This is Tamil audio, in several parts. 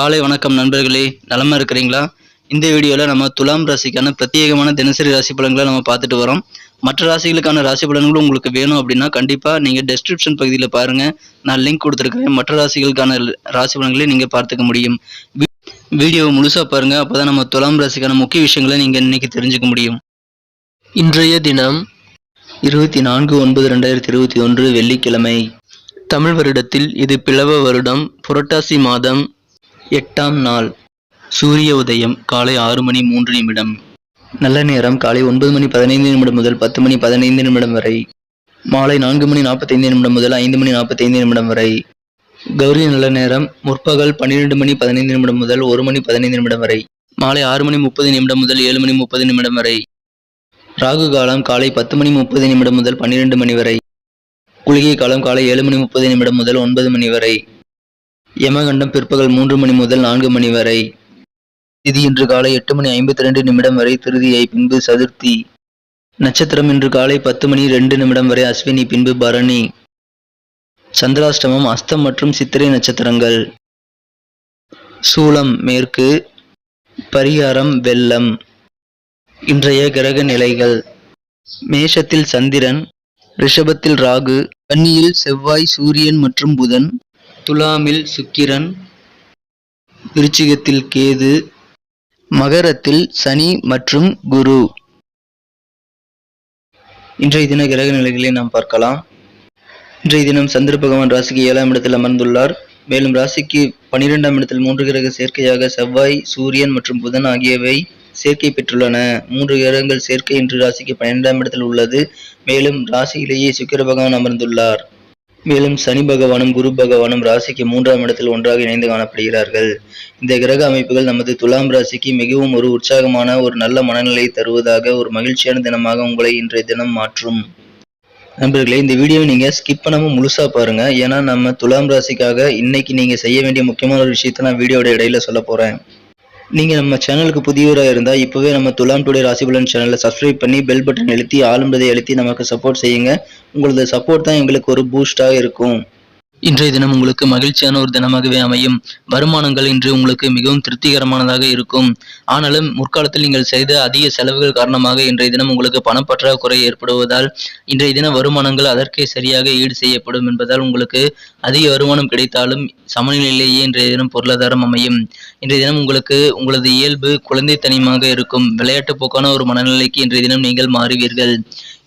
காலை வணக்கம் நண்பர்களே நலமாக இருக்கிறீங்களா? இந்த வீடியோவில் நம்ம துலாம் ராசிக்கான பிரத்யேகமான தினசரி ராசி பலன்களை நம்ம பார்த்துட்டு வரோம். மற்ற ராசிகளுக்கான ராசி பலன்களும் உங்களுக்கு வேணும் அப்படின்னா கண்டிப்பாக நீங்கள் டெஸ்கிரிப்ஷன் பகுதியில் பாருங்கள் நான் லிங்க் கொடுத்துருக்கிறேன். மற்ற ராசிகளுக்கான ராசி பலன்களை நீங்கள் பார்த்துக்க முடியும். வீ- வீடியோவை முழுசாக பாருங்கள் அப்போ தான் நம்ம துலாம் ராசிக்கான முக்கிய விஷயங்களை நீங்கள் இன்றைக்கி தெரிஞ்சுக்க முடியும். இன்றைய தினம் இருபத்தி நான்கு ஒன்பது ரெண்டாயிரத்தி இருபத்தி ஒன்று வெள்ளிக்கிழமை. தமிழ் வருடத்தில் இது பிளவ வருடம். புரட்டாசி மாதம் எட்டாம் நாள் சூரிய உதயம் காலை ஆறு மணி மூன்று நிமிடம். நல்ல நேரம் காலை ஒன்பது மணி பதினைந்து நிமிடம் முதல் பத்து மணி பதினைந்து நிமிடம் வரை. மாலை நான்கு மணி நாற்பத்தைந்து நிமிடம் முதல் ஐந்து மணி நாற்பத்தைந்து நிமிடம் வரை. கௌரி நல்ல நேரம் முற்பகல் பன்னிரெண்டு மணி பதினைந்து நிமிடம் முதல் ஒரு மணி பதினைந்து நிமிடம் வரை. மாலை ஆறு மணி முப்பது நிமிடம் முதல் ஏழு மணி முப்பது நிமிடம் வரை. ராகு காலம் காலை பத்து மணி முப்பது நிமிடம் முதல் பன்னிரெண்டு மணி வரை. குளிகை காலம் காலை ஏழு மணி முப்பது நிமிடம் முதல் ஒன்பது மணி வரை. யமகண்டம் பிற்பகல் மூன்று மணி முதல் நான்கு மணி வரை. திதி இன்று காலை எட்டு மணி ஐம்பத்தி ரெண்டு நிமிடம் வரை திருதியை பின்பு சதுர்த்தி. நட்சத்திரம் இன்று காலை பத்து மணி ரெண்டு நிமிடம் வரை அஸ்வினி பின்பு பரணி. சந்திராஷ்டமம் அஸ்தம் மற்றும் சித்திரை நட்சத்திரங்கள். சூலம் மேற்கு. பரிகாரம் வெள்ளம். இன்றைய கிரக நிலைகள். மேஷத்தில் சந்திரன் ரிஷபத்தில் ராகு. கன்னியில் செவ்வாய் சூரியன் மற்றும் புதன். துலாமில் சுக்கிரன் விருச்சிகத்தில் கேது மகரத்தில் சனி மற்றும் குரு. இன்றைய தின கிரக நிலைகளை நாம் பார்க்கலாம். இன்றைய தினம் சந்திர பகவான் ராசிக்கு ஏழாம் இடத்தில் அமர்ந்துள்ளார். மேலும் ராசிக்கு பனிரெண்டாம் இடத்தில் மூன்று கிரக சேர்க்கையாக செவ்வாய் சூரியன் மற்றும் புதன் ஆகியவை சேர்க்கை பெற்றுள்ளன. மூன்று கிரகங்கள் சேர்க்கை இன்று ராசிக்கு பன்னிரெண்டாம் இடத்தில் உள்ளது. மேலும் ராசியிலேயே சுக்கிர பகவான் அமர்ந்துள்ளார். மேலும் சனி பகவானும் குரு பகவானும் ராசிக்கு மூன்றாம் இடத்தில் ஒன்றாக இணைந்து காணப்படுகிறார்கள். இந்த கிரக அமைப்புகள் நமது துலாம் ராசிக்கு மிகவும் ஒரு உற்சாகமான ஒரு நல்ல மனநிலையை தருவதாக ஒரு மகிழ்ச்சியான தினமாக உங்களை இன்றைய தினம் மாற்றும். நண்பர்களே இந்த வீடியோவை நீங்க ஸ்கிப் பண்ணாமல் முழுசா பாருங்க. ஏன்னா நம்ம துலாம் ராசிக்காக இன்னைக்கு நீங்க செய்ய வேண்டிய முக்கியமான ஒரு விஷயத்தை நான் வீடியோட இடையில சொல்ல போறேன். நீங்க நம்ம சேனலுக்கு புதியவராக இருந்தா இப்பவே நம்ம துலாம் டுடே ராசிபலன் சேனலை சப்ஸ்கிரைப் பண்ணி பெல் பட்டன் அழுத்தி ஆளும்பதை அழுத்தி நமக்கு சப்போர்ட் செய்யுங்க. உங்களது சப்போர்ட் தான் எங்களுக்கு ஒரு பூஸ்டாக இருக்கும். இன்றைய தினம் உங்களுக்கு மகிழ்ச்சியான ஒரு தினமாகவே அமையும். வருமானங்கள் இன்று உங்களுக்கு மிகவும் திருப்திகரமானதாக இருக்கும். ஆனாலும் முற்காலத்தில் நீங்கள் செய்த அதிக செலவுகள் காரணமாக இன்றைய தினம் உங்களுக்கு பணப்பற்றாக்குறை ஏற்படுவதால் இன்றைய தின வருமானங்கள் அதற்கே சரியாக ஈடு செய்யப்படும் என்பதால் உங்களுக்கு அதிக வருமானம் கிடைத்தாலும் சமநிலையிலேயே இன்றைய தினம் பொருளாதாரம் அமையும். இன்றைய தினம் உங்களுக்கு உங்களது இயல்பு குழந்தைத்தனமாக இருக்கும். விளையாட்டு போக்கான ஒரு மனநிலைக்கு இன்றைய தினம் நீங்கள் மாறுவீர்கள்.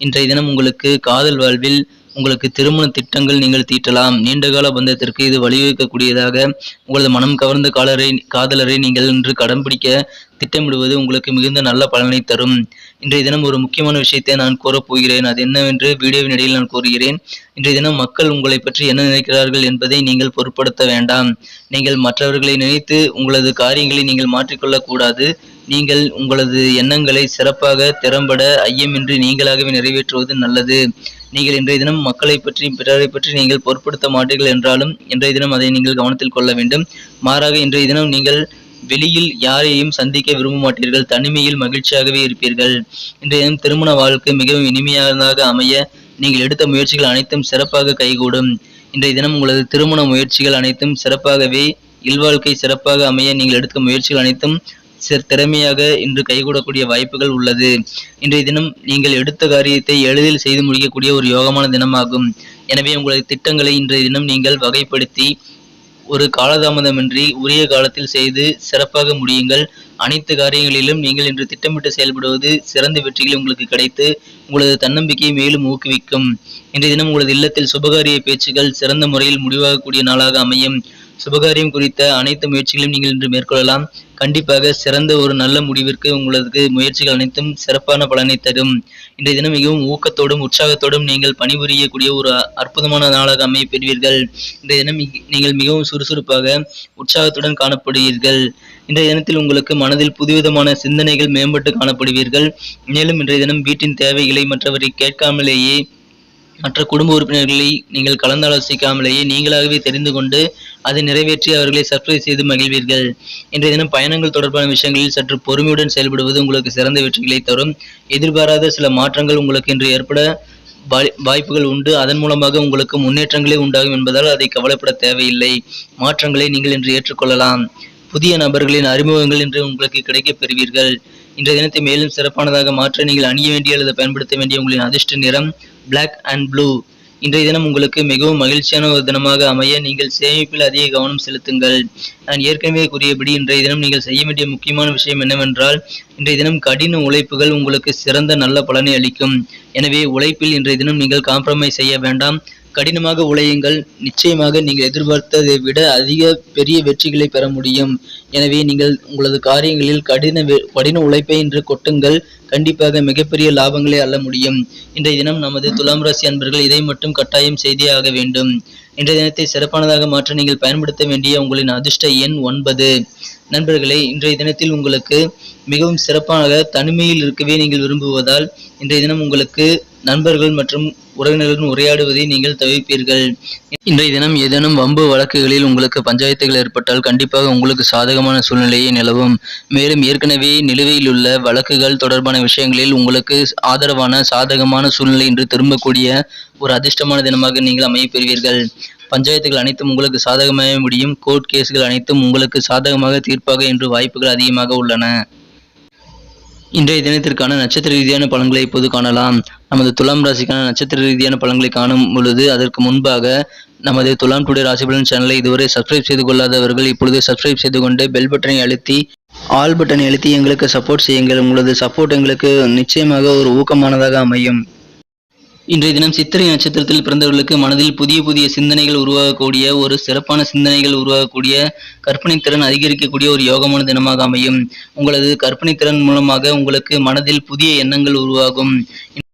இன்றைய தினம் உங்களுக்கு காதல் வாழ்வில் உங்களுக்கு திருமண திட்டங்கள் நீங்கள் தீட்டலாம். நீண்டகால பந்தத்திற்கு இது வழிவகுக்கக்கூடியதாக உங்களது மனம் கவர்ந்த காலரை காதலரை நீங்கள் இன்று கடன் பிடிக்க திட்டமிடுவது உங்களுக்கு மிகுந்த நல்ல பலனை தரும். இன்றைய தினம் ஒரு முக்கியமான விஷயத்தை நான் கூறப்போகிறேன் அது என்னவென்று வீடியோவின் இடையில் நான் கூறுகிறேன். இன்றைய தினம் மக்கள் உங்களை பற்றி என்ன நினைக்கிறார்கள் என்பதை நீங்கள் பொருட்படுத்த வேண்டாம். நீங்கள் மற்றவர்களை நினைத்து உங்களது காரியங்களை நீங்கள் மாற்றிக்கொள்ளக்கூடாது கூடாது. நீங்கள் உங்களது எண்ணங்களை சிறப்பாக திறம்பட ஐயமின்றி நீங்களாகவே நிறைவேற்றுவது நல்லது. நீங்கள் இன்றைய தினம் மக்களை பற்றி பிறரை பற்றி நீங்கள் பொருட்படுத்த மாட்டீர்கள் என்றாலும் இன்றைய தினம் அதை நீங்கள் கவனத்தில் கொள்ள வேண்டும். மாறாக இன்றைய தினம் நீங்கள் வெளியில் யாரையும் சந்திக்க விரும்ப மாட்டீர்கள். தனிமையில் மகிழ்ச்சியாகவே இருப்பீர்கள். இன்றைய தினம் திருமண வாழ்க்கை மிகவும் இனிமையானதாக அமைய நீங்கள் எடுத்த முயற்சிகள் அனைத்தும் சிறப்பாக கைகூடும். இன்றைய தினம் உங்களது திருமண முயற்சிகள் அனைத்தும் சிறப்பாகவே இல்வாழ்க்கை சிறப்பாக அமைய நீங்கள் எடுத்த முயற்சிகள் அனைத்தும் திறமையாக இன்று கைகூடக்கூடிய வாய்ப்புகள் உள்ளது. இன்றைய தினம் நீங்கள் எடுத்த காரியத்தை எளிதில் செய்து முடிக்கக்கூடிய ஒரு யோகமான தினமாகும். எனவே உங்களது திட்டங்களை இன்றைய தினம் நீங்கள் வகைப்படுத்தி ஒரு காலதாமதமின்றி உரிய காலத்தில் செய்து சிறப்பாக முடியுங்கள். அனைத்து காரியங்களிலும் நீங்கள் இன்று திட்டமிட்டு செயல்படுவது சிறந்த வெற்றிகள் உங்களுக்கு கிடைத்து உங்களது தன்னம்பிக்கையை மேலும் ஊக்குவிக்கும். இன்றைய தினம் உங்களது இல்லத்தில் சுபகாரிய பேச்சுகள் சிறந்த முறையில் முடிவாகக்கூடிய நாளாக அமையும். சுபகாரியம் குறித்த அனைத்து முயற்சிகளையும் நீங்கள் இன்று மேற்கொள்ளலாம். கண்டிப்பாக சிறந்த ஒரு நல்ல முடிவிற்கு உங்களது முயற்சிகள் அனைத்தும் சிறப்பான பலனை தரும். இன்றைய தினம் மிகவும் ஊக்கத்தோடும் உற்சாகத்தோடும் நீங்கள் பணிபுரியக்கூடிய ஒரு அற்புதமான நாளாக அமைய பெறுவீர்கள். இன்றைய தினம் நீங்கள் மிகவும் சுறுசுறுப்பாக உற்சாகத்துடன் காணப்படுவீர்கள். இன்றைய தினத்தில் உங்களுக்கு மனதில் புதுவிதமான சிந்தனைகள் மேம்பட்டு காணப்படுவீர்கள். மேலும் இன்றைய தினம் வீட்டின் தேவைகளை மற்றவரை கேட்காமலேயே மற்ற குடும்ப உறுப்பினர்களை நீங்கள் கலந்தாலோசிக்காமலேயே நீங்களாகவே தெரிந்து கொண்டு அதை நிறைவேற்றி அவர்களை சர்ப்ரைஸ் செய்து மகிழ்வீர்கள். இன்றைய தினம் பயணங்கள் தொடர்பான விஷயங்களில் சற்று பொறுமையுடன் செயல்படுவது உங்களுக்கு சிறந்த வெற்றிகளை தரும். எதிர்பாராத சில மாற்றங்கள் உங்களுக்கு இன்று ஏற்பட வாய்- வாய்ப்புகள் உண்டு. அதன் மூலமாக உங்களுக்கு முன்னேற்றங்களே உண்டாகும் என்பதால் அதை கவலைப்பட தேவையில்லை. மாற்றங்களை நீங்கள் இன்று ஏற்றுக்கொள்ளலாம். புதிய நபர்களின் அறிமுகங்கள் இன்று உங்களுக்கு கிடைக்கப் பெறுவீர்கள். இன்றைய தினத்தை மேலும் சிறப்பானதாக மாற்ற நீங்கள் அணிய வேண்டிய அல்லது பயன்படுத்த வேண்டிய உங்களின் அதிர்ஷ்ட நிறம் பிளாக் அண்ட் ப்ளூ இன்றைய தினம் உங்களுக்கு மிகவும் மகிழ்ச்சியான ஒரு தினமாக அமைய நீங்கள் சேமிப்பில் அதிக கவனம் செலுத்துங்கள். நான் ஏற்கனவே கூறியபடி இன்றைய தினம் நீங்கள் செய்ய வேண்டிய முக்கியமான விஷயம் என்னவென்றால் இன்றைய தினம் கடின உழைப்புகள் உங்களுக்கு சிறந்த நல்ல பலனை அளிக்கும். எனவே உழைப்பில் இன்றைய தினம் நீங்கள் காம்ப்ரமைஸ் செய்ய வேண்டாம். கடினமாக உழையுங்கள். நிச்சயமாக நீங்கள் எதிர்பார்த்ததை விட அதிக பெரிய வெற்றிகளை பெற முடியும். எனவே நீங்கள் உங்களது காரியங்களில் கடின கடின உழைப்பை இன்று கொட்டுங்கள். கண்டிப்பாக மிகப்பெரிய லாபங்களை அள்ள முடியும். இன்றைய தினம் நமது துலாம் ராசி அன்பர்கள் இதை மட்டும் கட்டாயம் செய்தே ஆக வேண்டும். இன்றைய தினத்தை சிறப்பானதாக மாற்ற நீங்கள் பயன்படுத்த வேண்டிய உங்களின் அதிர்ஷ்ட எண் ஒன்பது. நண்பர்களே இன்றைய தினத்தில் உங்களுக்கு மிகவும் சிறப்பாக தனிமையில் இருக்கவே நீங்கள் விரும்புவதால் இன்றைய தினம் உங்களுக்கு நண்பர்கள் மற்றும் உறவினர்களுடன் உரையாடுவதை நீங்கள் தவிர்ப்பீர்கள் இன்றைய தினம் ஏதேனும் வம்பு வழக்குகளில் உங்களுக்கு பஞ்சாயத்துகள் ஏற்பட்டால் கண்டிப்பாக உங்களுக்கு சாதகமான சூழ்நிலையை நிலவும். மேலும் ஏற்கனவே நிலுவையில் உள்ள வழக்குகள் தொடர்பான விஷயங்களில் உங்களுக்கு ஆதரவான சாதகமான சூழ்நிலை என்று திரும்பக்கூடிய ஒரு அதிர்ஷ்டமான தினமாக நீங்கள் அமையப்பெறுவீர்கள். பஞ்சாயத்துகள் அனைத்தும் உங்களுக்கு சாதகமாக முடியும். கோர்ட் கேஸ்கள் அனைத்தும் உங்களுக்கு சாதகமாக தீர்ப்பாக என்று வாய்ப்புகள் அதிகமாக உள்ளன. இன்றைய தினத்திற்கான நட்சத்திர ரீதியான பலன்களை இப்போது காணலாம். நமது துலாம் ராசிக்கான நட்சத்திர ரீதியான பலன்களை காணும் பொழுது அதற்கு முன்பாக நமது துலாம் டுடே ராசி பலன் சேனலை இதுவரை சப்ஸ்கிரைப் செய்து கொள்ளாதவர்கள் இப்பொழுது சப்ஸ்கிரைப் செய்து கொண்டு பெல் பட்டனை அழுத்தி ஆல் பட்டனை அழுத்தி எங்களுக்கு சப்போர்ட் செய்யுங்கள். உங்களது சப்போர்ட் எங்களுக்கு நிச்சயமாக ஒரு ஊக்கமானதாக அமையும். இன்றைய தினம் சித்திரை நட்சத்திரத்தில் பிறந்தவர்களுக்கு மனதில் புதிய புதிய சிந்தனைகள் உருவாகக்கூடிய ஒரு சிறப்பான சிந்தனைகள் உருவாகக்கூடிய கற்பனை திறன் அதிகரிக்கக்கூடிய ஒரு யோகமான தினமாக அமையும். உங்களது கற்பனை திறன் மூலமாக உங்களுக்கு மனதில் புதிய எண்ணங்கள் உருவாகும்.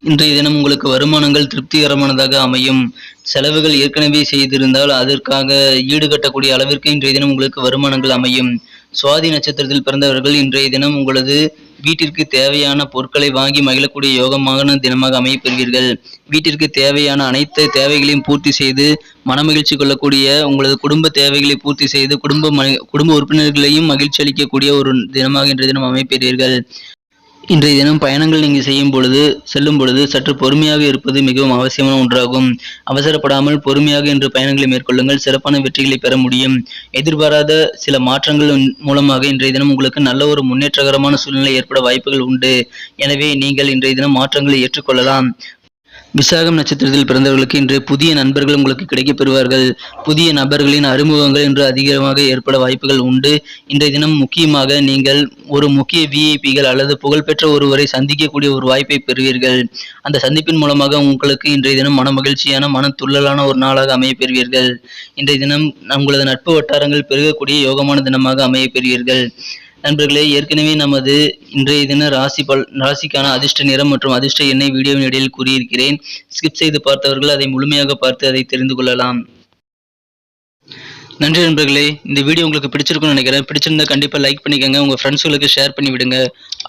இன்றைய தினம் உங்களுக்கு வருமானங்கள் திருப்திகரமானதாக அமையும். செலவுகள் ஏற்கனவே செய்திருந்தால் அதற்காக ஈடுகட்டக்கூடிய அளவிற்கு இன்றைய தினம் உங்களுக்கு வருமானங்கள் அமையும். சுவாதி நட்சத்திரத்தில் பிறந்தவர்கள் இன்றைய தினம் உங்களது வீட்டிற்கு தேவையான பொருட்களை வாங்கி மகிழக்கூடிய யோகமான தினமாக அமையப்பெறுவீர்கள். வீட்டிற்கு தேவையான அனைத்து தேவைகளையும் பூர்த்தி செய்து மனமகிழ்ச்சி கொள்ளக்கூடிய உங்களது குடும்ப தேவைகளை பூர்த்தி செய்து குடும்ப குடும்ப உறுப்பினர்களையும் மகிழ்ச்சி அளிக்கக்கூடிய ஒரு தினமாக இன்றைய தினம் அமைப்பெறுவீர்கள் இன்றைய தினம் பயணங்கள் நீங்கள் செய்யும் பொழுது செல்லும் பொழுது சற்று பொறுமையாக இருப்பது மிகவும் அவசியமான ஒன்றாகும். அவசரப்படாமல் பொறுமையாக இன்று பயணங்களை மேற்கொள்ளுங்கள். சிறப்பான வெற்றிகளை பெற முடியும். எதிர்பாராத சில மாற்றங்கள் மூலமாக இன்றைய தினம் உங்களுக்கு நல்ல ஒரு முன்னேற்றகரமான சூழ்நிலை ஏற்பட வாய்ப்புகள் உண்டு. எனவே நீங்கள் இன்றைய தினம் மாற்றங்களை ஏற்றுக்கொள்ளலாம். விசாகம் நட்சத்திரத்தில் பிறந்தவர்களுக்கு இன்று புதிய நண்பர்கள் உங்களுக்கு கிடைக்கப் பெறுவார்கள் புதிய நபர்களின் அறிமுகங்கள் இன்று அதிகமாக ஏற்பட வாய்ப்புகள் உண்டு. இன்றைய தினம் முக்கியமாக நீங்கள் ஒரு முக்கிய விஐபிகள் அல்லது புகழ்பெற்ற ஒருவரை சந்திக்கக்கூடிய ஒரு வாய்ப்பை பெறுவீர்கள். அந்த சந்திப்பின் மூலமாக உங்களுக்கு இன்றைய தினம் மன மகிழ்ச்சியான மன துள்ளலான ஒரு நாளாக அமைய பெறுவீர்கள் இன்றைய தினம் உங்களது நட்பு வட்டாரங்கள் பெருகக்கூடிய யோகமான தினமாக அமைய பெறுவீர்கள் நண்பர்களே ஏற்கனவே நமது இன்றைய தின ராசி பல் ராசிக்கான அதிர்ஷ்ட நிறம் மற்றும் அதிர்ஷ்ட எண்ணெய் வீடியோவின் இடையில் கூறியிருக்கிறேன். ஸ்கிப் செய்து பார்த்தவர்கள் அதை முழுமையாக பார்த்து அதை தெரிந்து கொள்ளலாம். நன்றி நண்பர்களே இந்த வீடியோ உங்களுக்கு பிடிச்சிருக்கும்னு நினைக்கிறேன். பிடிச்சிருந்தா கண்டிப்பாக லைக் பண்ணிக்கோங்க உங்கள் ஃப்ரெண்ட்ஸுகளுக்கு ஷேர் பண்ணி விடுங்க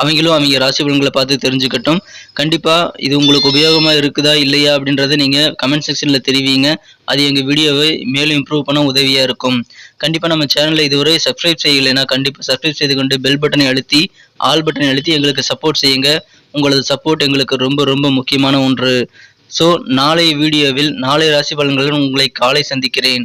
அவங்களும் அவங்க ராசி பலன்களை பார்த்து தெரிஞ்சுக்கட்டும். கண்டிப்பாக இது உங்களுக்கு உபயோகமாக இருக்குதா இல்லையா அப்படின்றத நீங்கள் கமெண்ட் செக்ஷனில் தெரிவிங்க. அது எங்கள் வீடியோவை மேலும் இம்ப்ரூவ் பண்ண உதவியாக இருக்கும். கண்டிப்பாக நம்ம சேனலை இதுவரை சப்ஸ்கிரைப் செய்யலைன்னா கண்டிப்பாக சப்ஸ்கிரைப் செய்து கொண்டு பெல் பட்டனை அழுத்தி ஆல் பட்டனை அழுத்தி எங்களுக்கு சப்போர்ட் செய்யுங்க. உங்களது சப்போர்ட் எங்களுக்கு ரொம்ப ரொம்ப முக்கியமான ஒன்று. ஸோ நாளைய வீடியோவில் நாளை ராசி பலன்களுடன் உங்களை காலை சந்திக்கிறேன்.